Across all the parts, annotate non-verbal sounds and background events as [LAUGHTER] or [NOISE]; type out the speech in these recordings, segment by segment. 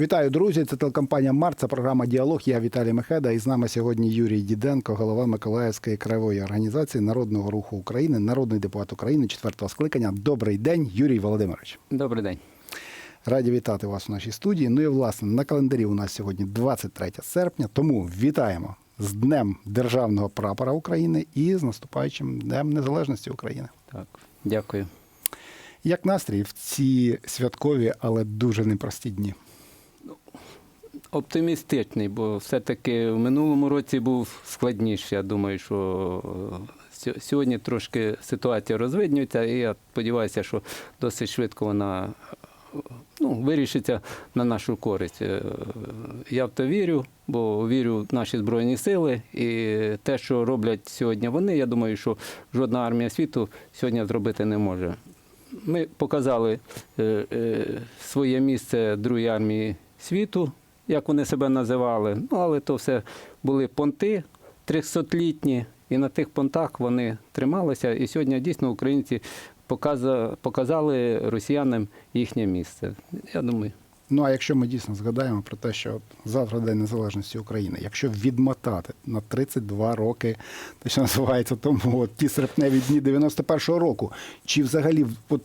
Вітаю, друзі! Це телекомпанія Март, це програма Діалог. Я Віталій Мехеда. І з нами сьогодні Юрій Діденко, голова Миколаївської краєвої організації Народного руху України, народний депутат України, четвертого скликання. Добрий день, Юрій Володимирович. Добрий день. Раді вітати вас у нашій студії. Ну і власне на календарі у нас сьогодні 23 серпня. Тому вітаємо з Днем Державного прапора України і з наступаючим Днем Незалежності України. Так, дякую. Як настрій в ці святкові, але дуже непрості дні? Оптимістичний, бо все-таки в минулому році був складніший. Я думаю, що е, сьогодні трошки ситуація розвиднюється, і я сподіваюся, що досить швидко вона е, ну, вирішиться на нашу користь. Е, Я в то вірю, бо вірю в наші Збройні сили. І те, що роблять сьогодні вони, я думаю, що жодна армія світу сьогодні зробити не може. Ми показали своє місце Другій армії світу, як вони себе називали. Ну, але то все були понти 300-літні, і на тих понтах вони трималися. І сьогодні дійсно українці показа- показали росіянам їхнє місце. Я думаю, Ну а якщо ми дійсно згадаємо про те, що от завтра День Незалежності України, якщо відмотати на 32 роки, те, що називається тому от, ті серпневі дні 91-го року, чи взагалі от,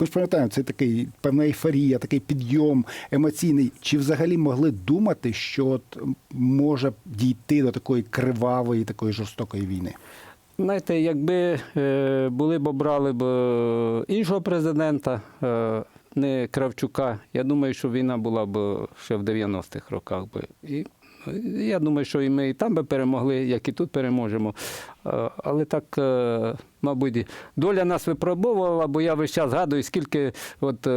ми ж пам'ятаємо, це такий певна ейфорія, такий підйом емоційний, чи взагалі могли думати, що от може дійти до такої кривавої, такої жорстокої війни? Знаєте, якби е, були б обрали б е, іншого президента, е, не Кравчука, я думаю, що війна була б ще в 90-х роках. Би. І е, я думаю, що і ми і там би перемогли, як і тут переможемо. Е, Але так, е, мабуть, доля нас випробовувала, бо я весь час згадую, скільки от, е,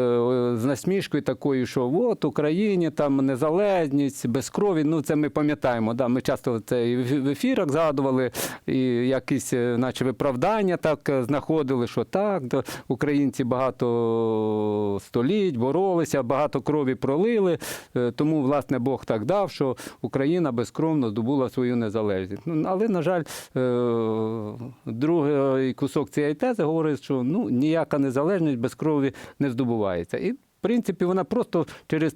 з насмішкою такою, що от Україні там незалежність, без крові. Ну, це ми пам'ятаємо. Да? Ми часто це і в ефірах згадували, і якісь, наче виправдання так знаходили, що так, українці багато століть боролися, багато крові пролили. Тому, власне, Бог так дав, що Україна безкровно здобула свою незалежність. Ну, але, на жаль, другий кусок цієї тези говорить, що ну, ніяка незалежність без крові не здобувається. І в принципі, вона просто через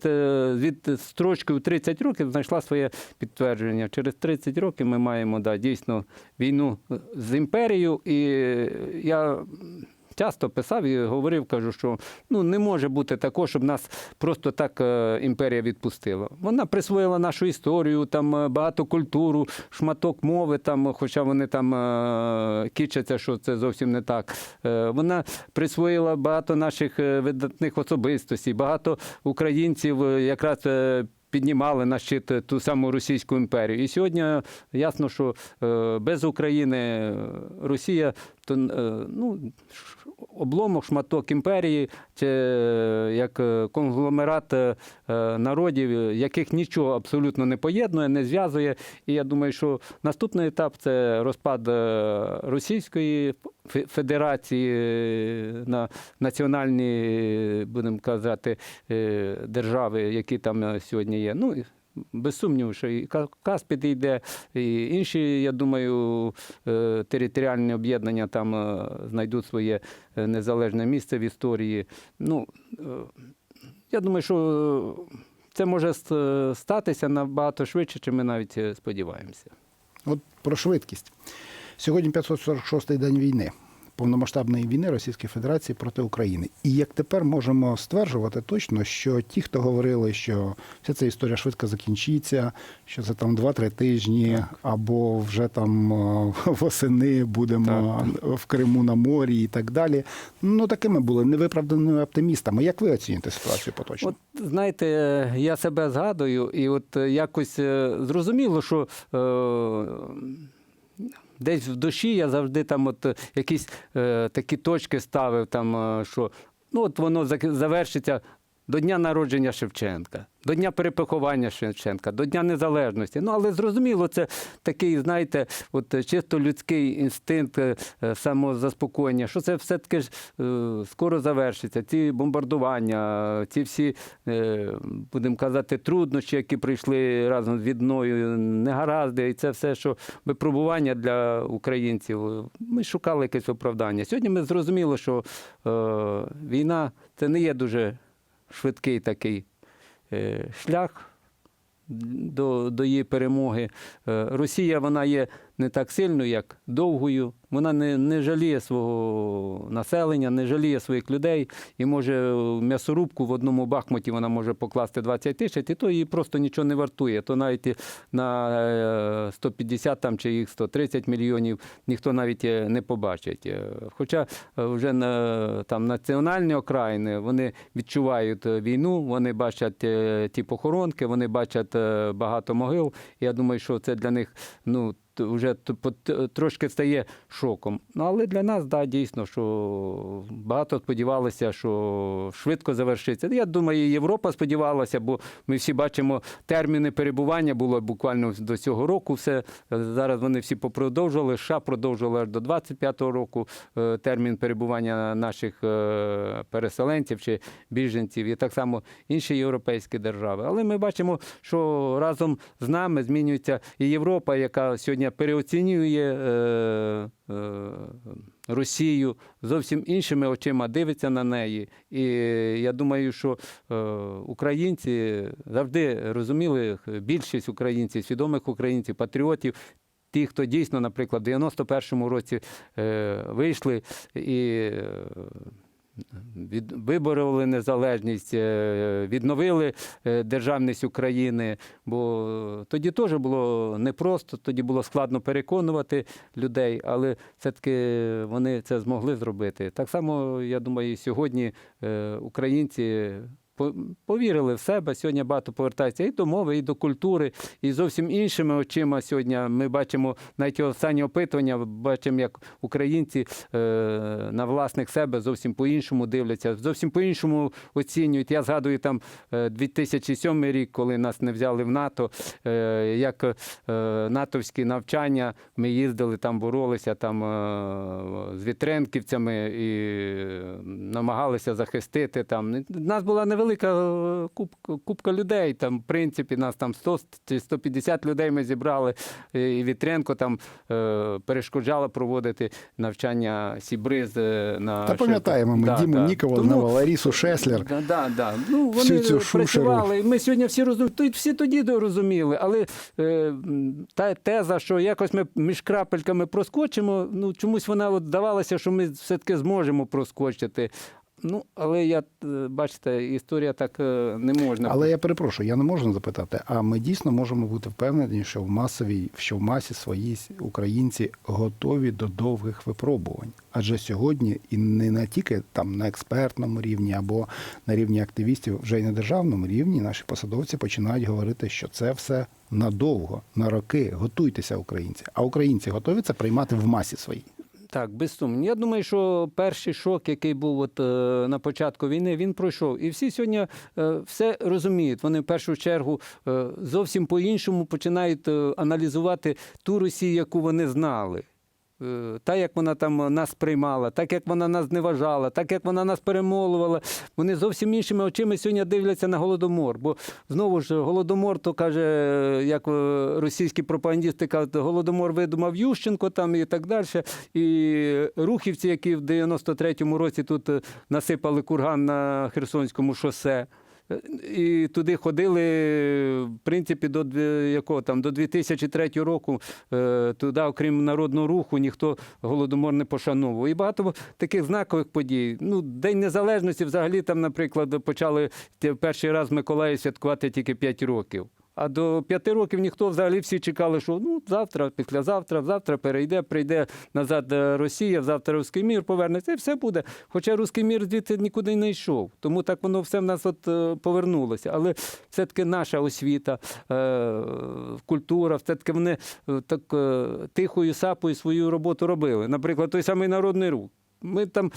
від строчки в 30 років знайшла своє підтвердження. Через 30 років ми маємо да, дійсно війну з імперією. І я часто писав і говорив, кажу, що ну не може бути такого, щоб нас просто так е, імперія відпустила. Вона присвоїла нашу історію, там е, багато культуру, шматок мови, там, хоча вони там е, кічаться, що це зовсім не так. Вона присвоїла багато наших видатних особистостей, багато українців якраз. Е, Піднімали на щит ту саму Російську імперію. І сьогодні ясно, що е, без України е, Росія то е, ну, обломок, шматок імперії, е, як е, конгломерат е, е, народів, е, яких нічого абсолютно не поєднує, не зв'язує. І я думаю, що наступний етап це розпад е, Російської Федерації е, на національні, е, будемо казати, е, держави, які там е, сьогодні є. Ну, без сумніву, що і Кавказ підійде, і інші, я думаю, е, територіальні об'єднання там е, знайдуть своє е, незалежне місце в історії. Ну, я думаю, що це може статися набагато швидше, чим ми навіть сподіваємося. От про швидкість. Сьогодні 546-й день війни, повномасштабної війни Російської Федерації проти України. І як тепер можемо стверджувати точно, що ті, хто говорили, що вся ця історія швидко закінчиться, що це там 2-3 тижні, або вже там е, [LAUGHS] восени будемо в Криму на морі і так далі. Ну такими були невиправданими оптимістами. Як ви оцінюєте ситуацію поточно? От знаєте, я себе згадую, і от якось е, зрозуміло, що. Е- Десь в душі я завжди там от е, якісь е, такі точки ставив, там, е, що ну от воно завершиться до дня народження Шевченка, до дня перепоховання Шевченка, до Дня Незалежності. Ну, але зрозуміло, це такий, знаєте, от чисто людський інстинкт е, е, самозаспокоєння, що це все-таки ж е, скоро завершиться. Ці бомбардування, ці всі, будемо казати, труднощі, які прийшли разом з війною, негаразди, і це все, що випробування для українців. Ми шукали якесь оправдання. Сьогодні ми зрозуміли, що війна це не є дуже швидкий такий е, шлях до, до її перемоги. Е, Росія вона є не так сильною, як довгою. Вона не, не жаліє свого населення, не жаліє своїх людей і може м'ясорубку в одному бахмуті вона може покласти 20 тисяч, і то їй просто нічого не вартує. То навіть на е, 150 там, чи їх 130 мільйонів ніхто навіть е, не побачить. Е, Хоча е, вже на там національні окраїни вони відчувають е, війну, вони бачать е, ті похоронки, вони бачать е, багато могил. Я думаю, що це для них ну. Вже т- трошки стає шоком. Ну, але для нас, да, дійсно, що багато сподівалися, що швидко завершиться. Я думаю, Європа сподівалася, бо ми всі бачимо терміни перебування було буквально до цього року. Все зараз вони всі попродовжували. США продовжували аж до 25-го року е, термін перебування наших е, переселенців чи біженців, і так само інші європейські держави. Але ми бачимо, що разом з нами змінюється і Європа, яка сьогодні переоцінює. Е, е, Росію зовсім іншими очима дивиться на неї. І я думаю, що е, українці завжди розуміли, більшість українців, свідомих українців, патріотів, ті, хто дійсно, наприклад, в 91-му році е, вийшли і вибороли незалежність, е, відновили е, державність України. Бо тоді теж було непросто, тоді було складно переконувати людей, але все-таки вони це змогли зробити. Так само, я думаю, сьогодні е, українці. По- Повірили в себе. Сьогодні багато повертається і до мови, і до культури, і зовсім іншими очима. Сьогодні ми бачимо навіть останні опитування, бачимо, як українці е, на власних себе зовсім по-іншому дивляться, зовсім по-іншому оцінюють. Я згадую там е, 2007 рік, коли нас не взяли в НАТО, е, як е, натовські навчання, ми їздили там, боролися там е, з вітренківцями і намагалися захистити там. У нас була невелика е, купка, людей. Там, в принципі, нас там 100 чи 150 людей ми зібрали. І Вітренко там е, перешкоджала проводити навчання Сібриз е, на Та пам'ятаємо ми Да, Діму да. Нікова, Тому- Ларісу Шеслер. Да, да, да. Ну, вони Всю цю шушеру. працювали. Ми сьогодні всі розуміли, всі тоді розуміли, але е, та теза, що якось ми між крапельками проскочимо, ну чомусь вона от здавалася, що ми все-таки зможемо проскочити. Ну, але я, е, бачите, історія так е, не можна. Але я перепрошую, я не можу запитати. А ми дійсно можемо бути впевнені, що в масовій, що в масі своїй українці готові до довгих випробувань. Адже сьогодні і не на тільки там на експертному рівні або на рівні активістів, вже й на державному рівні наші посадовці починають говорити, що це все надовго, на роки. Готуйтеся, українці. А українці готові це приймати в масі своїй. Так, без сумніву. Я думаю, що перший шок, який був от, е, на початку війни, він пройшов. І всі сьогодні е, все розуміють. Вони в першу чергу е, зовсім по-іншому починають аналізувати ту Росію, яку вони знали. Е, Та, як вона там нас приймала, так як вона нас зневажала, так як вона нас перемолувала. Вони зовсім іншими очима сьогодні дивляться на голодомор. Бо знову ж голодомор, то каже, як е, російські пропагандісти кажуть, голодомор видумав Ющенко там і так далі. І рухівці, які в 93-му році тут е, насипали курган на Херсонському шосе. І туди ходили, в принципі, до якого там до 2003 року. е, Туди, окрім народного руху, ніхто голодомор не пошановував. І багато таких знакових подій. Ну, День Незалежності, взагалі, там, наприклад, почали перший раз Миколаїв святкувати тільки 5 років. А до п'яти років ніхто взагалі всі чекали, що ну завтра, післязавтра, завтра перейде, прийде назад е, Росія, завтра руський мір повернеться, і все буде. Хоча руський мір звідти нікуди не йшов. Тому так воно все в нас от е, повернулося. Але все-таки наша освіта, е, культура, все-таки вони так тихою сапою свою роботу робили. Наприклад, той самий народний рух. Ми там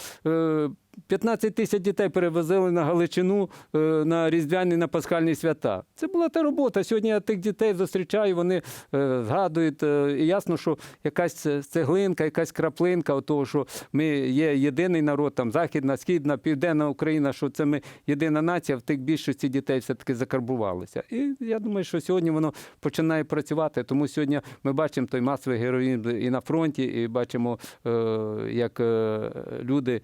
15 тисяч дітей перевозили на Галичину е, на різдвяні на пасхальні свята. Це була та робота. Сьогодні я тих дітей зустрічаю, вони е, згадують. е, І ясно, що якась цеглинка, якась краплинка того, що ми є єдиний народ, там західна, східна, південна Україна, що це ми єдина нація, в тих більшості дітей все-таки закарбувалися. І я думаю, що сьогодні воно починає працювати. Тому сьогодні ми бачимо той масовий героїзм і на фронті, і бачимо, як люди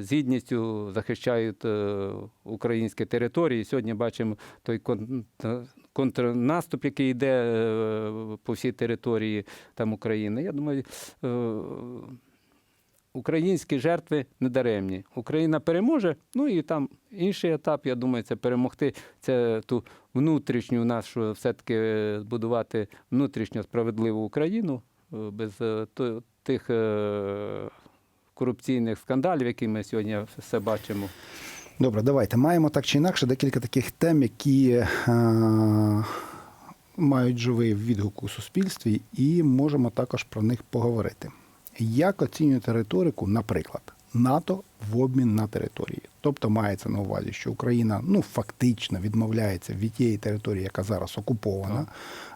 з з гідністю захищають е, українські території. Сьогодні бачимо той контрнаступ, який йде е, по всій території там України. Я думаю, е, українські жертви недаремні. Україна переможе. Ну і там інший етап, я думаю, це перемогти. Це ту внутрішню нашу все-таки збудувати внутрішньо справедливу Україну без тих корупційних скандалів, які ми сьогодні все бачимо. Добре, давайте. Маємо так чи інакше декілька таких тем, які е, мають живий відгук у суспільстві, і можемо також про них поговорити. Як оцінюєте риторику, наприклад, НАТО в обмін на території? Тобто мається на увазі, що Україна ну фактично відмовляється від тієї території, яка зараз окупована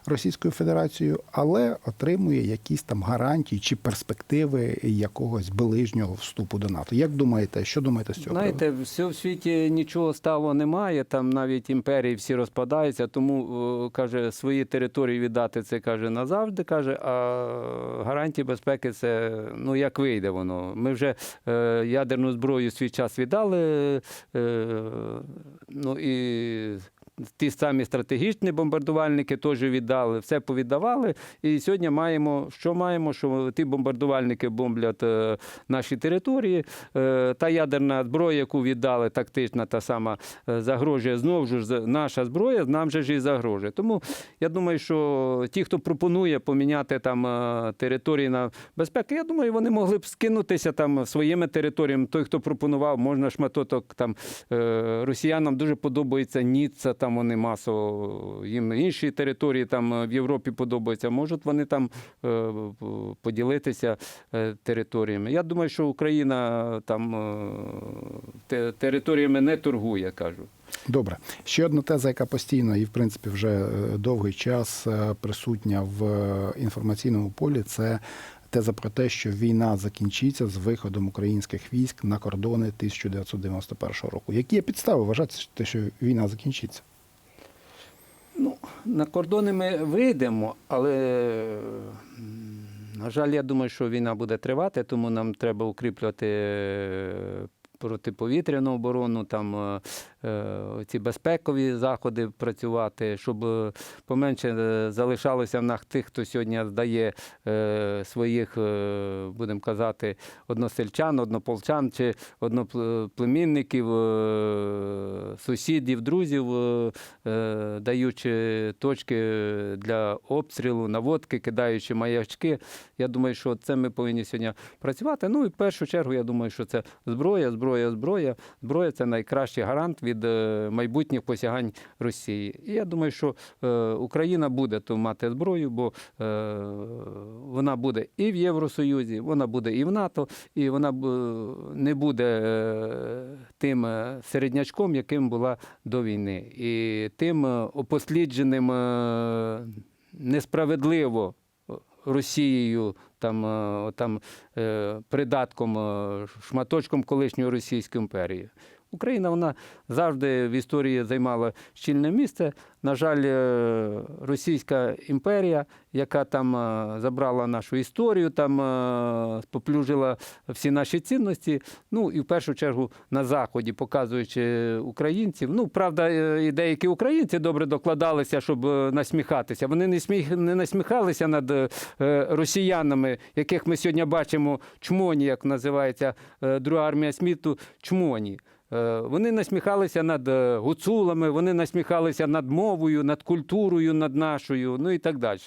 Російською Федерацією, але отримує якісь там гарантії чи перспективи якогось ближнього вступу до НАТО. Як думаєте, що думаєте з цього? Знаєте, все в світі нічого стало немає. Там навіть імперії всі розпадаються. Тому е, каже, свої території віддати це каже назавжди. каже, а гарантії безпеки це ну як вийде воно. Ми вже е, ядерну зброю в свій час віддали. Е, ну і Ті самі стратегічні бомбардувальники теж віддали, все повіддавали. І сьогодні маємо, що маємо, що ті бомбардувальники бомблять е, наші території. Е, та ядерна зброя, яку віддали, тактична та сама е, загрожує знову ж наша зброя, нам же ж і загрожує. Тому я думаю, що ті, хто пропонує поміняти там території на безпеку, я думаю, вони могли б скинутися там своїми територіями. Той, хто пропонував, можна шматоток там росіянам дуже подобається Ніцца, там вони масово їм інші території там е, в Європі подобаються. Можуть вони там е, поділитися е, територіями. Я думаю, що Україна там територіями не торгує, кажу. Добре. Ще одна теза, яка постійно і, в принципі, вже довгий час присутня в інформаційному полі, це теза про те, що війна закінчиться з виходом українських військ на кордони 1991 року. Які є підстави вважати, що війна закінчиться? Ну, на кордони ми вийдемо, але, на жаль, я думаю, що війна буде тривати, тому нам треба укріплювати е, протиповітряну оборону, там е, е, ці безпекові заходи працювати, щоб е, поменше залишалося в нас тих, хто сьогодні здає своїх, будемо казати, односельчан, однополчан чи одноплемінників, сусідів, друзів, даючи точки для обстрілу, наводки, кидаючи маячки. Я думаю, що це ми повинні сьогодні працювати. Ну і в першу чергу, я думаю, що це зброя, зброя, зброя. Зброя це найкращий гарант від е, майбутніх посягань Росії. І я думаю, що е, Україна буде то мати зброю, бо е, вона буде і в Євросоюзі, вона буде і в НАТО, і вона не буде тим середнячком, яким була до війни, і тим опослідженим несправедливо Росією, там, е, там е, придатком, е, шматочком колишньої Російської імперії. Україна вона завжди в історії займала щільне місце. На жаль, е, Російська імперія, яка там е, забрала нашу історію, там е, споплюжила всі наші цінності. Ну і в першу чергу на заході, показуючи українців. Ну, правда, і деякі українці добре докладалися, щоб насміхатися. Вони не сміх не насміхалися над росіянами, яких ми сьогодні бачимо чмоні, як називається друга армія світу, чмоні. Вони насміхалися над е, гуцулами, вони насміхалися над мовою, над культурою, над нашою, ну і так далі.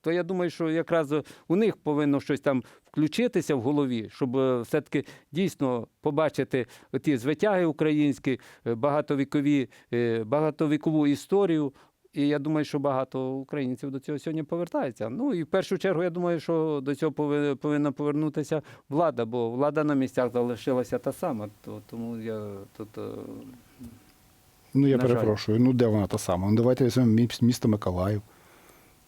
То я думаю, що якраз у них повинно щось там включитися в голові, щоб е, все-таки дійсно побачити ті звитяги українські, е, багатовікові, багатовікову історію. І я думаю, що багато українців до цього сьогодні повертаються. Ну і в першу чергу, я думаю, що до цього пови- повинна повернутися влада, бо влада на місцях залишилася та сама. То, тому я тут. Ну, я На жаль. перепрошую, ну де вона та сама? Ну, давайте візьмемо міс- місто Миколаїв.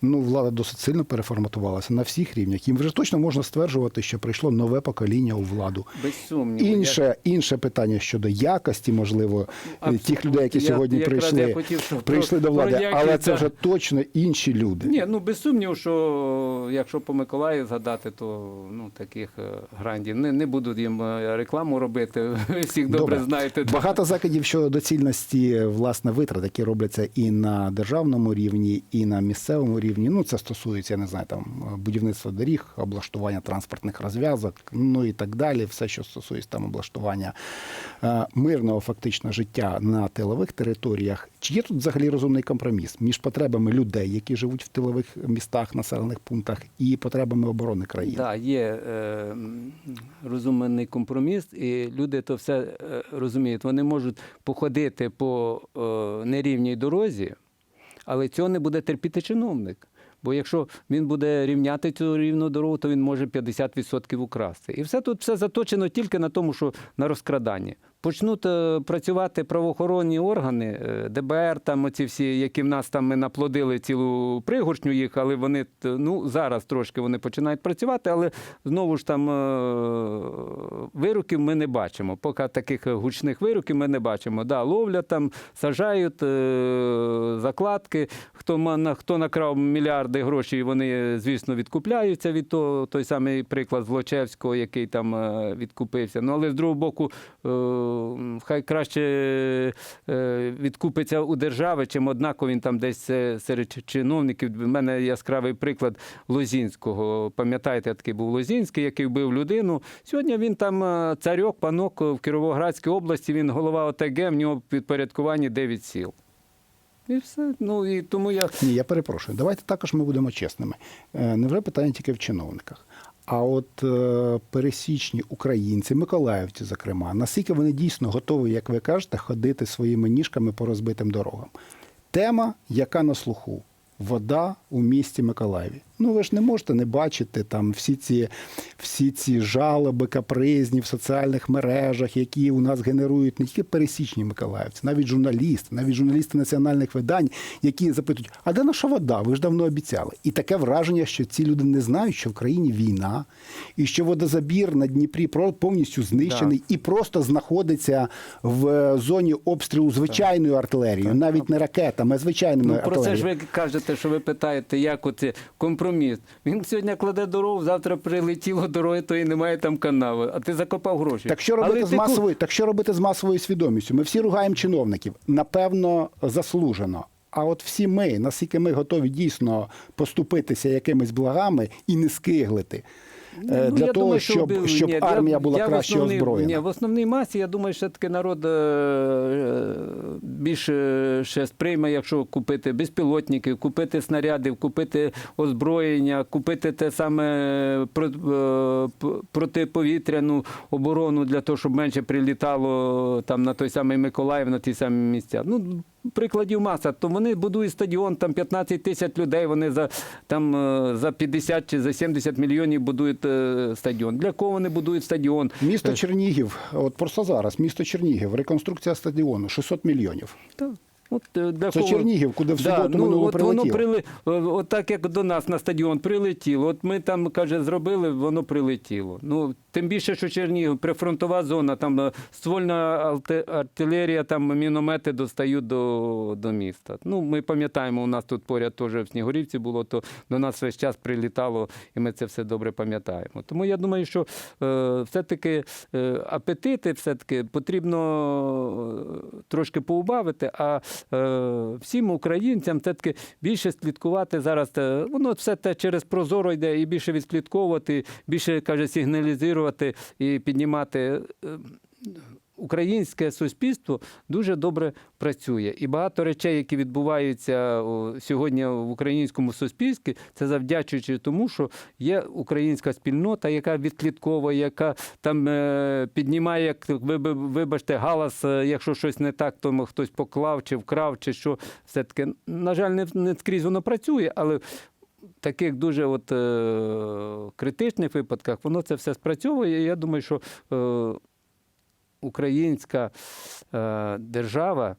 Ну, влада досить сильно переформатувалася на всіх рівнях. Їм вже точно можна стверджувати, що прийшло нове покоління у владу. Без сумніву. Інше, інше питання щодо якості, можливо, Абсолютно. тих людей, які Я- сьогодні я прийшли, хотів, щоб прийшли про- до влади, якість, але це вже точно інші люди. Ні, ну без сумніву, що якщо по Миколаїв згадати, то ну таких е, грандів не, не буду їм е, рекламу робити. Ви [LAUGHS] всіх добре, знаєте. Багато закидів щодо доцільності власне витрат, які робляться і на державному рівні, і на місцевому рівні. Ну це стосується, я не знаю, там будівництва доріг, облаштування транспортних розв'язок, ну і так далі. Все, що стосується там облаштування е, мирного фактично життя на тилових територіях. Чи є тут взагалі розумний компроміс між потребами людей, які живуть в тилових містах, населених пунктах, і потребами оборони країни? Так, є е, розумний компроміс, і люди то все е, розуміють. Вони можуть походити по е, нерівній дорозі, але цього не буде терпіти чиновник. Бо якщо він буде рівняти цю рівну дорогу, то він може 50% украсти. І все тут все заточено тільки на тому, що на розкраданні. Почнуть е, працювати правоохоронні органи, е, ДБР, там оці всі, які в нас там ми наплодили цілу пригоршню їх, але вони ну зараз трошки вони починають працювати, але знову ж там е, вироків ми не бачимо. Поки таких гучних вироків ми не бачимо. Да, ловлять там, сажають закладки. Хто хто накрав мільярди грошей, вони звісно відкупляються від того. Той самий приклад Злочевського, який там відкупився. Ну але з другого боку, хай краще е, відкупиться у держави, чим однаково він там десь е, серед чиновників. У мене яскравий приклад Лозінського. Пам'ятаєте, такий був Лозінський, який вбив людину. Сьогодні він там е, царьок, панок в Кіровоградській області. Він голова ОТГ, в нього в підпорядкуванні 9 сіл. І все. Ну і тому я Ні, я перепрошую. Давайте також ми будемо чесними. Невже питання тільки в чиновниках? А от е, пересічні українці, миколаївці, зокрема, наскільки вони дійсно готові, як ви кажете, ходити своїми ніжками по розбитим дорогам? Тема, яка на слуху. Вода у місті Миколаєві. Ну ви ж не можете не бачити там всі ці, всі ці жалоби капризні в соціальних мережах, які у нас генерують не тільки пересічні миколаївці, навіть журналісти, навіть журналісти національних видань, які запитують: а де наша вода? Ви ж давно обіцяли. І таке враження, що ці люди не знають, що в країні війна, і що водозабір на Дніпрі про- повністю знищений і просто знаходиться в е, зоні обстрілу звичайною артилерією, навіть не ракетами, а звичайними Ну, про це ж ви кажете, що ви питаєте, як оце компроміс. Він сьогодні кладе дорогу, завтра прилетіло дороги, то і немає там канави. А ти закопав гроші. Так що робити Але з ти масовою, так що робити з масовою свідомістю? Ми всі ругаємо чиновників, напевно, заслужено. А от всі ми, наскільки ми готові дійсно поступитися якимись благами і не скиглити Ну, для того, думаю, щоб, ви- щоб ні, армія була я в краще основній- озброєна. Ні, в основній масі, я думаю, що таки народ е, більше ще сприйме, якщо купити безпілотників, купити снарядів, купити озброєння, купити те саме про- е, протиповітряну оборону для того, щоб менше прилітало там на той самий Миколаїв, на ті самі місця. Ну, Прикладів маса, то вони будують стадіон, там 15 тисяч людей, вони за, там, е, за 50 чи за 70 мільйонів будують е, стадіон. Для кого вони будують стадіон? Місто Чернігів, от просто зараз, місто Чернігів, реконструкція стадіону 600 мільйонів. Так. От, е, для Це кого- Чернігів, куди в суботу ну, минуло от воно прилетіло. прили... е, От так як до нас на стадіон прилетіло. От ми там, каже, зробили, воно прилетіло. Ну, тим більше, що Чернігів, прифронтова зона, там е, ствольна артилерія, там міномети достають до, до міста. Ну, ми пам'ятаємо, у нас тут поряд теж в Снігурівці було, то до нас весь час прилітало, і ми це все добре пам'ятаємо. Тому я думаю, що е, все-таки е, апетити все-таки потрібно трошки поубавити, а всім українцям все-таки більше слідкувати зараз. е, Воно все те через прозоро йде і більше відслідковувати, більше каже, сигналізувати і піднімати. Українське суспільство дуже добре працює, і багато речей, які відбуваються сьогодні в українському суспільстві, це завдячуючи тому, що є українська спільнота, яка відслідковує, яка там е, піднімає, як ви ви- вибачте, галас, е, якщо щось не так, то хтось поклав чи вкрав, чи що все таки. На жаль, не, не скрізь воно працює, але. Таких дуже от, е, критичних випадках воно це все спрацьовує. Я думаю, що е, українська е, держава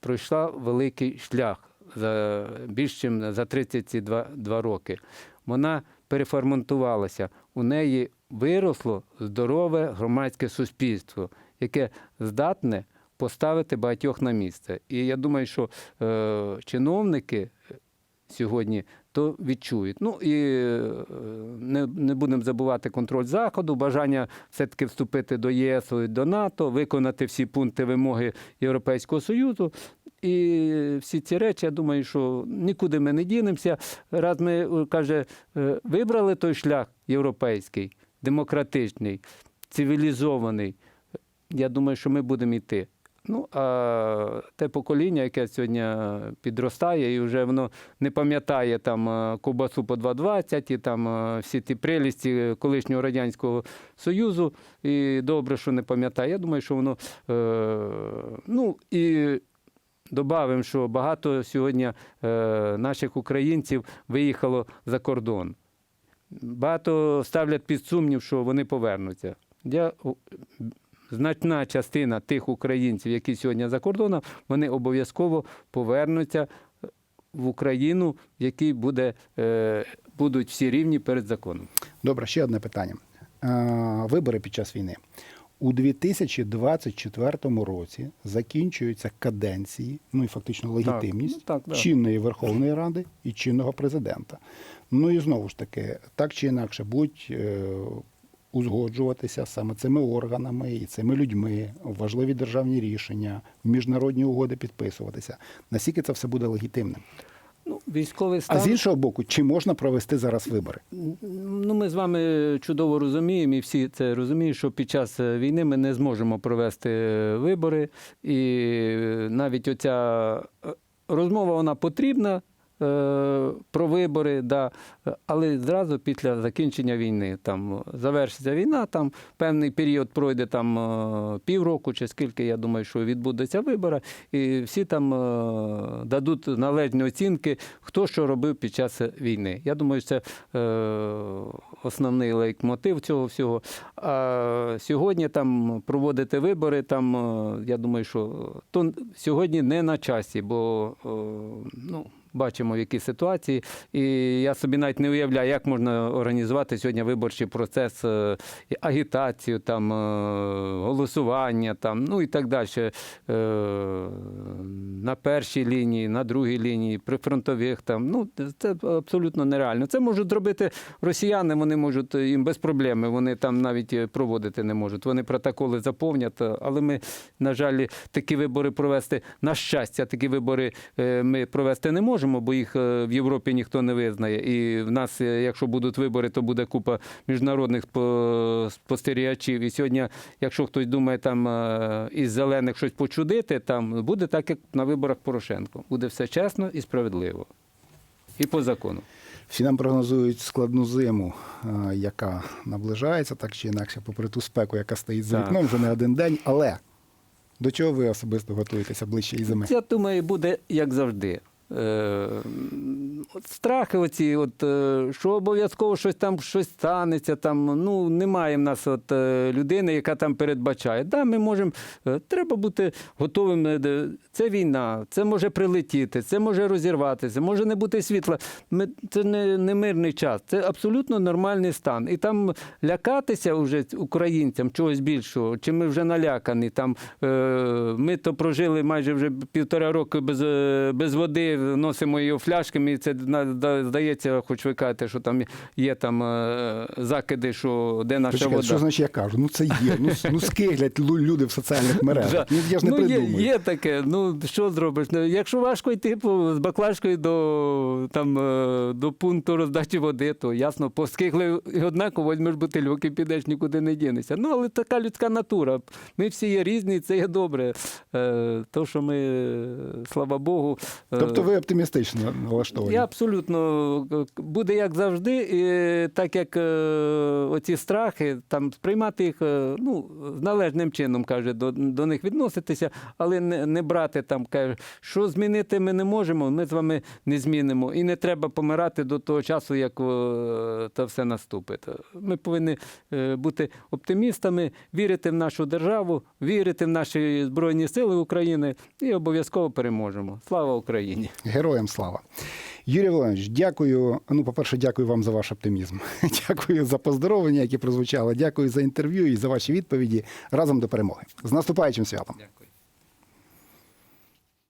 пройшла великий шлях за більш ніж за 32 два роки. Вона переформатувалася. У неї виросло здорове громадське суспільство, яке здатне поставити багатьох на місце. І я думаю, що е, чиновники сьогодні то відчують. Ну і е, не, не будемо забувати контроль заходу, бажання все-таки вступити до ЄС до НАТО, виконати всі пункти вимоги Європейського Союзу. І всі ці речі, я думаю, що нікуди ми не дінемося. Раз ми, е, каже, е, вибрали той шлях європейський, демократичний, цивілізований, я думаю, що ми будемо йти. Ну, а те покоління, яке сьогодні підростає, і вже воно не пам'ятає там е, ковбасу по 2,20 і там е, всі ті прелісті колишнього Радянського Союзу. І добре, що не пам'ятає. Я думаю, що воно. Е, ну і добавимо, що багато сьогодні е, наших українців виїхало за кордон. Багато ставлять під сумнів, що вони повернуться. Я значна частина тих українців, які сьогодні за кордоном, вони обов'язково повернуться в Україну, в якій буде, е, будуть всі рівні перед законом. Добре, ще одне питання. Е, Вибори під час війни. У 2024 році закінчуються каденції, ну і фактично легітимність ну так, чинної Верховної Ради і чинного президента. Ну і знову ж таки, так чи інакше, будуть е, узгоджуватися саме цими органами і цими людьми, важливі державні рішення, міжнародні угоди підписуватися. Наскільки це все буде легітимним? Ну, військовий стан. А з іншого боку, чи можна провести зараз вибори? Ну, ми з вами чудово розуміємо, і всі це розуміють, що під час е, війни ми не зможемо провести е, вибори. І навіть оця е, розмова вона потрібна. Е, Про вибори, да, але зразу після закінчення війни там завершиться війна, там певний період пройде там е, півроку чи скільки, я думаю, що відбудеться вибори, і всі там е, дадуть належні оцінки, хто що робив під час війни. Я думаю, це основний лейтмотив цього всього. А сьогодні там проводити вибори, там я думаю, що то сьогодні не на часі, бо ну. Бачимо, в якій ситуації, і я собі навіть не уявляю, як можна організувати сьогодні виборчий процес, е, агітацію, там, е, голосування, там, ну і так далі. Е, На першій лінії, на другій лінії, при фронтових. Там, ну, це абсолютно нереально. Це можуть зробити росіяни, вони можуть їм без проблеми, вони там навіть проводити не можуть. Вони протоколи заповнять, але ми, на жаль, такі вибори провести, на щастя, такі вибори ми провести не можемо, бо їх е, в Європі ніхто не визнає. І в нас, е, якщо будуть вибори, то буде купа міжнародних спостерігачів. І сьогодні, якщо хтось думає там е, із зелених щось почудити, там буде так, як на виборах Порошенко. Буде все чесно і справедливо. І по закону. Всі нам прогнозують складну зиму, яка наближається, так чи інакше, попри ту спеку, яка стоїть за вікном вже не один день. Але до чого ви особисто готуєтеся ближче і зими? Я думаю, буде як завжди. Е, страхи оці, от, е, що обов'язково щось там щось станеться. Там, ну, немає в нас от, е, людини, яка там передбачає. Да, ми можемо, треба бути готовим. Це війна, це може прилетіти, це може розірватися, може не бути світла. Ми, це не, не мирний час, це абсолютно нормальний стан. І там лякатися вже українцям чогось більшого, чи ми вже налякані. Там, ми то прожили майже вже півтора року без, без води, носимо її фляшками, і це здається, хоч ви кажете, що там є там е, закиди, що де наша Почекайте, вода. що значить я кажу? Ну це є. Ну, ну скиглять люди в соціальних Да. мережах. Ну, Я ж не ну, є, придумаю. є таке, ну що зробиш? Ну, Якщо важко йти по, з баклажкою до, там, е, до пункту роздачі води, то ясно, поскигли і однаково візьмеш бутильок і підеш, нікуди не дінешся. Ну, але така людська натура. Ми всі є різні, це є добре. Е, То, що ми, слава Богу. Тобто ви оптимістично налаштовані. Я абсолютно е, буде як завжди, і так як е, оці страхи, там сприймати їх е, ну, належним чином, каже, до, до них відноситися, але не, не брати там, каже, що змінити ми не можемо, ми з вами не змінимо. І не треба помирати до того часу, як це все наступить. Ми повинні бути оптимістами, вірити в нашу державу, вірити в наші Збройні Сили України і обов'язково переможемо. Слава Україні! Героям слава. Юрій Володимирович, дякую. Ну, по-перше, дякую вам за ваш оптимізм. [LAUGHS] Дякую за поздоровлення, які прозвучали. Дякую за інтерв'ю і за ваші відповіді. Разом до перемоги. З наступаючим святом.